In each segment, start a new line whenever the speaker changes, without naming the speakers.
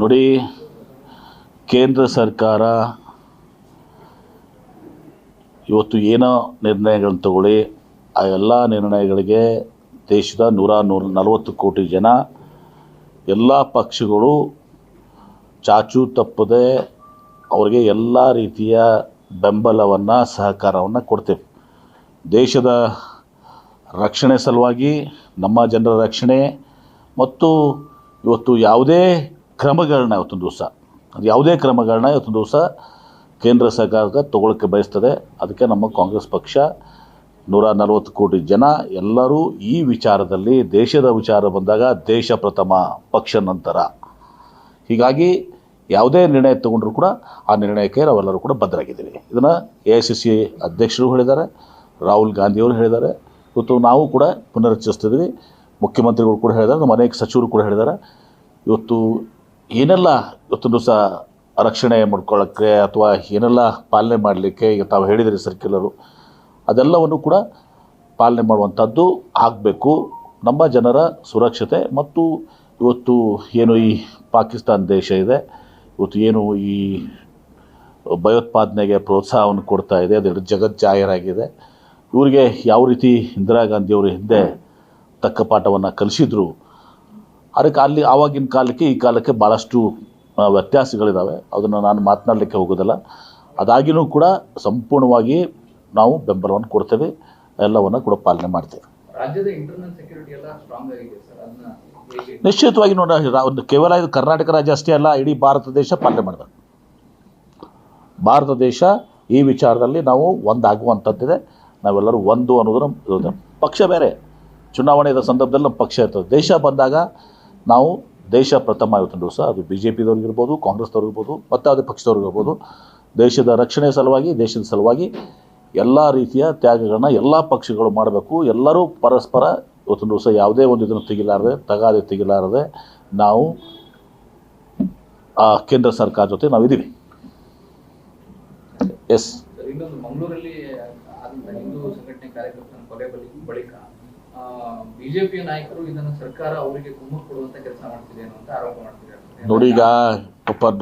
ನೋಡಿ, ಕೇಂದ್ರ ಸರ್ಕಾರ ಇವತ್ತು ಏನೋ ನಿರ್ಣಯಗಳನ್ನು ತಗೊಳ್ಳಿ. ಆ ಎಲ್ಲ ನಿರ್ಣಯಗಳಿಗೆ ದೇಶದ ನೂರ ನೂರ ನಲವತ್ತು ಕೋಟಿ ಜನ, ಎಲ್ಲ ಪಕ್ಷಗಳು ಚಾಚು ತಪ್ಪದೆ ಅವರಿಗೆ ಎಲ್ಲ ರೀತಿಯ ಬೆಂಬಲವನ್ನು, ಸಹಕಾರವನ್ನು ಕೊಡ್ತೇವೆ. ದೇಶದ ರಕ್ಷಣೆ ಸಲುವಾಗಿ, ನಮ್ಮ ಜನರ ರಕ್ಷಣೆ ಮತ್ತು ಇವತ್ತು ಯಾವುದೇ ಕ್ರಮಗಳನ್ನ ಇವತ್ತೊಂದು ದಿವಸ. ಅದು ಯಾವುದೇ ಕ್ರಮಗಳನ್ನ ಇವತ್ತೊಂದು ದಿವಸ ಕೇಂದ್ರ ಸರ್ಕಾರ ತಗೊಳ್ಳೋಕ್ಕೆ ಬಯಸ್ತದೆ. ಅದಕ್ಕೆ ನಮ್ಮ ಕಾಂಗ್ರೆಸ್ ಪಕ್ಷ ನೂರ ನಲವತ್ತು ಕೋಟಿ ಜನ ಎಲ್ಲರೂ ಈ ವಿಚಾರದಲ್ಲಿ, ದೇಶದ ವಿಚಾರ ಬಂದಾಗ ದೇಶ ಪ್ರಥಮ ಪಕ್ಷ ನಂತರ. ಹೀಗಾಗಿ ಯಾವುದೇ ನಿರ್ಣಯ ತಗೊಂಡ್ರೂ ಕೂಡ ಆ ನಿರ್ಣಯಕ್ಕೆ ನಾವೆಲ್ಲರೂ ಕೂಡ ಬದ್ಧರಾಗಿದ್ದೀವಿ. ಇದನ್ನು ಎ ಐ ಸಿ ಸಿ ಅಧ್ಯಕ್ಷರು ಹೇಳಿದ್ದಾರೆ, ರಾಹುಲ್ ಗಾಂಧಿಯವರು ಹೇಳಿದ್ದಾರೆ. ಇವತ್ತು ನಾವು ಕೂಡ ಪುನರುಚ್ಚರಿಸ್ತಿದ್ದೀವಿ ಮುಖ್ಯಮಂತ್ರಿಗಳು ಕೂಡ ಹೇಳಿದ್ದಾರೆ, ನಮ್ಮ ಅನೇಕ ಸಚಿವರು ಕೂಡ ಹೇಳಿದ್ದಾರೆ. ಇವತ್ತು ಏನೆಲ್ಲ ಇವತ್ತು ಸಹ ರಕ್ಷಣೆ ಮಾಡ್ಕೊಳ್ಳೋಕ್ಕೆ ಅಥವಾ ಏನೆಲ್ಲ ಪಾಲನೆ ಮಾಡಲಿಕ್ಕೆ ಈಗ ತಾವು ಹೇಳಿದಿರಿ ಸರ್ಕ್ಯುಲರು ಅದೆಲ್ಲವನ್ನು ಕೂಡ ಪಾಲನೆ ಮಾಡುವಂಥದ್ದು ಆಗಬೇಕು. ನಮ್ಮ ಜನರ ಸುರಕ್ಷತೆ ಮತ್ತು ಇವತ್ತು ಏನು ಈ ಪಾಕಿಸ್ತಾನ ದೇಶ ಇದೆ, ಇವತ್ತು ಏನು ಈ ಭಯೋತ್ಪಾದನೆಗೆ ಪ್ರೋತ್ಸಾಹವನ್ನು ಕೊಡ್ತಾ ಇದೆ ಅದು ಜಗತ್ ಜಾಹೀರಾಗಿದೆ. ಇವರಿಗೆ ಯಾವ ರೀತಿ ಇಂದಿರಾ ಗಾಂಧಿಯವರು ಹಿಂದೆ ತಕ್ಕ ಪಾಠವನ್ನು ಕಲಿಸಿದ್ರು ಅದಕ್ಕೆ ಅಲ್ಲಿ ಆವಾಗಿನ ಕಾಲಕ್ಕೆ ಈ ಕಾಲಕ್ಕೆ ಭಾಳಷ್ಟು ವ್ಯತ್ಯಾಸಗಳಿದ್ದಾವೆ ಅದನ್ನು ನಾನು ಮಾತನಾಡಲಿಕ್ಕೆ ಹೋಗೋದಿಲ್ಲ. ಅದಾಗಿಯೂ ಕೂಡ ಸಂಪೂರ್ಣವಾಗಿ ನಾವು ಬೆಂಬಲವನ್ನು ಕೊಡ್ತೇವೆ. ಎಲ್ಲವನ್ನು ಕೂಡ ಪಾಲನೆ ಮಾಡ್ತೇವೆ.
ರಾಜ್ಯದ ಇಂಟರ್ನಲ್ ಸೆಕ್ಯೂರಿಟಿ ಎಲ್ಲ ಸ್ಟ್ರಾಂಗ್ ಆಗಿದೆ ಸರ್. ಅದನ್ನ ಹೇಗೆ
ನಿಶ್ಚಿತವಾಗಿ ನೋಡಿ ಒಂದು ಕೇವಲ ಇದು ಕರ್ನಾಟಕ ರಾಜ್ಯ ಅಷ್ಟೇ ಅಲ್ಲ ಇಡೀ ಭಾರತ ದೇಶ ಪಾಲನೆ ಮಾಡಬೇಕು. ಭಾರತ ದೇಶ ಈ ವಿಚಾರದಲ್ಲಿ ನಾವು ಒಂದಾಗುವಂಥದ್ದಿದೆ. ನಾವೆಲ್ಲರೂ ಒಂದು ಅನ್ನೋದನ್ನು ಪಕ್ಷ ಬೇರೆ. ಚುನಾವಣೆಯ ಸಂದರ್ಭದಲ್ಲಿ ನಮ್ಮ ಪಕ್ಷ ಇರ್ತದೆ. ದೇಶ ಬಂದಾಗ ನಾವು ದೇಶ ಪ್ರಥಮ ಇವತ್ತಿನ ದಿವಸ ಅದು ಬಿ ಜೆ ಪಿದವ್ರಿಗಿರ್ಬೋದು ಕಾಂಗ್ರೆಸ್ದವ್ರಿಗಿರ್ಬೋದು ಮತ್ತು ಅದು ಪಕ್ಷದವ್ರಿಗಿರ್ಬೋದು ದೇಶದ ರಕ್ಷಣೆ ಸಲುವಾಗಿ, ದೇಶದ ಸಲುವಾಗಿ ಎಲ್ಲ ರೀತಿಯ ತ್ಯಾಗಗಳನ್ನ ಎಲ್ಲ ಪಕ್ಷಗಳು ಮಾಡಬೇಕು. ಎಲ್ಲರೂ ಪರಸ್ಪರ ಇವತ್ತಿನ ದಿವಸ ಯಾವುದೇ ಒಂದು ಇದನ್ನು ತೆಗಿಲಾರದೆ ತಗಾದೆ ತೆಗಿಲಾರದೆ ನಾವು ಆ ಕೇಂದ್ರ ಸರ್ಕಾರ ಜೊತೆ ನಾವಿದ್ದೀವಿ ಎಸ್
ಮಂಗಳೂರಲ್ಲಿ ಸಂಘಟನೆ ಕಾರ್ಯಕರ್ತನ ಕೊಲೆ ಬಳಿ ಬಳಿಕ ಬಿಜೆಪಿಯ ನಾಯಕರು ಇದನ್ನು ಸರ್ಕಾರ ಅವರಿಗೆ ಕುಮ್ಮಕ್ಕು ಕೊಡುವಂತ ಕೆಲಸ ಮಾಡ್ತಿದೆ ಅನ್ನುವಂತ ಆರೋಪ ಮಾಡ್ತಿದ್ದಾರೆ.
ನೋಡಿ ಈಗ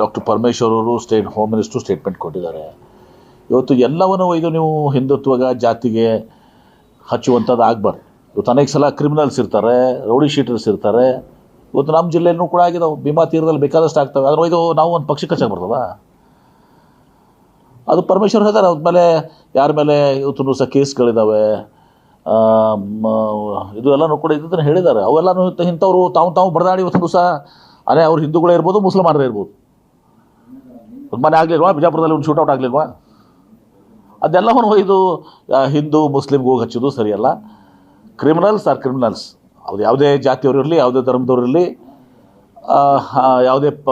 ಡಾಕ್ಟರ್ ಪರಮೇಶ್ವರ್ ಅವರು ಸ್ಟೇಟ್ ಹೋಮ್ ಮಿನಿಸ್ಟರ್ ಸ್ಟೇಟ್ಮೆಂಟ್ ಕೊಟ್ಟಿದ್ದಾರೆ. ಇವತ್ತು ಎಲ್ಲವನ್ನು ಒಯ್ದು ನೀವು ಹಿಂದುತ್ವಗ, ಜಾತಿಗೆ ಹಚ್ಚುವಂಥದ್ದು ಆಗಬಾರ್ದು. ಇವತ್ತು ಅನೇಕ ಸಲ ಕ್ರಿಮಿನಲ್ಸ್ ಇರ್ತಾರೆ ರೌಡಿ ಶೀಟರ್ಸ್ ಇರ್ತಾರೆ. ಇವತ್ತು ನಮ್ಮ ಜಿಲ್ಲೆಯಲ್ಲೂ ಕೂಡ ಆಗಿದಾವೆ ಭೀಮಾ ತೀರದಲ್ಲಿ ಬೇಕಾದಷ್ಟು ಆಗ್ತವೆ. ಅದ್ರ ಒಯ್ದು ನಾವು ಒಂದು ಪಕ್ಷಕ್ಕೆ ಕಚ್ಚಾಗಿ ಬರ್ತದ? ಅದು ಪರಮೇಶ್ವರ್ ಹೇಳ್ತಾರೆ. ಅದ್ರ ಮೇಲೆ ಯಾರ ಮೇಲೆ ಇವತ್ತು ಸಹ ಕೇಸ್ಗಳಿದ್ದಾವೆ ಇದು ಎಲ್ಲನೂ ಕೂಡ ಇದನ್ನು ಹೇಳಿದ್ದಾರೆ. ಅವೆಲ್ಲನೂ ಇಂಥ- ಇಂಥವ್ರು ತಾವು ತಾವು ಬಡದಾಡಿ ಇವತ್ತು ಸಹ ಅದೇ ಅವ್ರು ಹಿಂದೂಗಳೇ ಇರ್ಬೋದು ಮುಸ್ಲಿಮಾನರೇ ಇರ್ಬೋದು. ಮನೆ ಆಗಲಿಲ್ವಾ? ಬಿಜಾಪುರದಲ್ಲಿ ಒಂದು ಶೂಟೌಟ್ ಆಗಲಿಲ್ವಾ? ಅದೆಲ್ಲವನ್ನು ಒಯ್ದು ಹಿಂದೂ ಮುಸ್ಲಿಮ್ಗೆ ಹೋಗಿ ಹಚ್ಚೋದು ಸರಿಯಲ್ಲ. ಕ್ರಿಮಿನಲ್ಸ್ ಆರ್ ಕ್ರಿಮಿನಲ್ಸ್ ಅವ್ರು ಯಾವುದೇ ಜಾತಿಯವರು ಇರಲಿ, ಯಾವುದೇ ಧರ್ಮದವ್ರು ಇರಲಿ ಯಾವುದೇ ಪ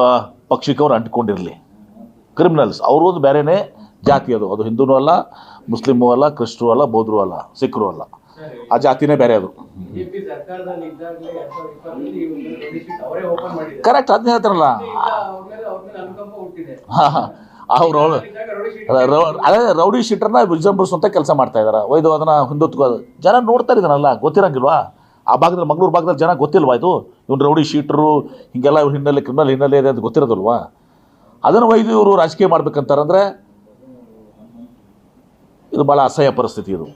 ಪಕ್ಷಕ್ಕೆ ಅವ್ರು ಅಂಟ್ಕೊಂಡಿರಲಿ. ಕ್ರಿಮಿನಲ್ಸ್ ಅವರು ಒಂದು ಬೇರೆನೇ ಜಾತಿ ಅದು. ಅದು ಹಿಂದೂನೂ ಅಲ್ಲ, ಮುಸ್ಲಿಮೂ ಅಲ್ಲ ಕ್ರಿಸ್ಟರು ಅಲ್ಲ, ಬೌದ್ಧರು ಅಲ್ಲ, ಸಿಖ್ರು ಅಲ್ಲ. ಆ ಜಾತಿನೇ ಬೇರೆ ಅದು. ಕರೆಕ್ಟ್ ಅದನ್ನ ಹೇಳ್ತಾರಲ್ಲ.
ಅವ್ರ
ಅದೇ ರೌಡಿ ಶೀಟರ್ನ ವಿಜೃಂಭಿಸುವಂಥ ಕೆಲಸ ಮಾಡ್ತಾ ಇದ್ದಾರೆ ಒಯ್ದು ಅದನ್ನ ಹಿಂದುತ್ವ ಜನ ನೋಡ್ತಾ ಇದನ್ನೆಲ್ಲ ಗೊತ್ತಿರಂಗಿಲ್ವಾ? ಆ ಭಾಗದಲ್ಲಿ ಮಂಗಳೂರು ಭಾಗದಲ್ಲಿ ಜನ ಗೊತ್ತಿಲ್ವಾ ಇದು? ಇವ್ನು ರೌಡಿ ಶೀಟ್ರು ಹಿಂಗೆಲ್ಲ ಇವ್ರ ಹಿನ್ನೆಲೆ ಕ್ರಿಮಿನಲ್ ಹಿನ್ನೆಲೆ ಇದೆ ಅಂತ ಗೊತ್ತಿರೋದಲ್ವಾ? ಅದನ್ನು ಒಯ್ದು ಇವರು ರಾಜಕೀಯ ಮಾಡ್ಬೇಕಂತಾರಂದ್ರೆ ಇದು ಭಾಳ ಅಸಹ್ಯ ಪರಿಸ್ಥಿತಿ ಇದು.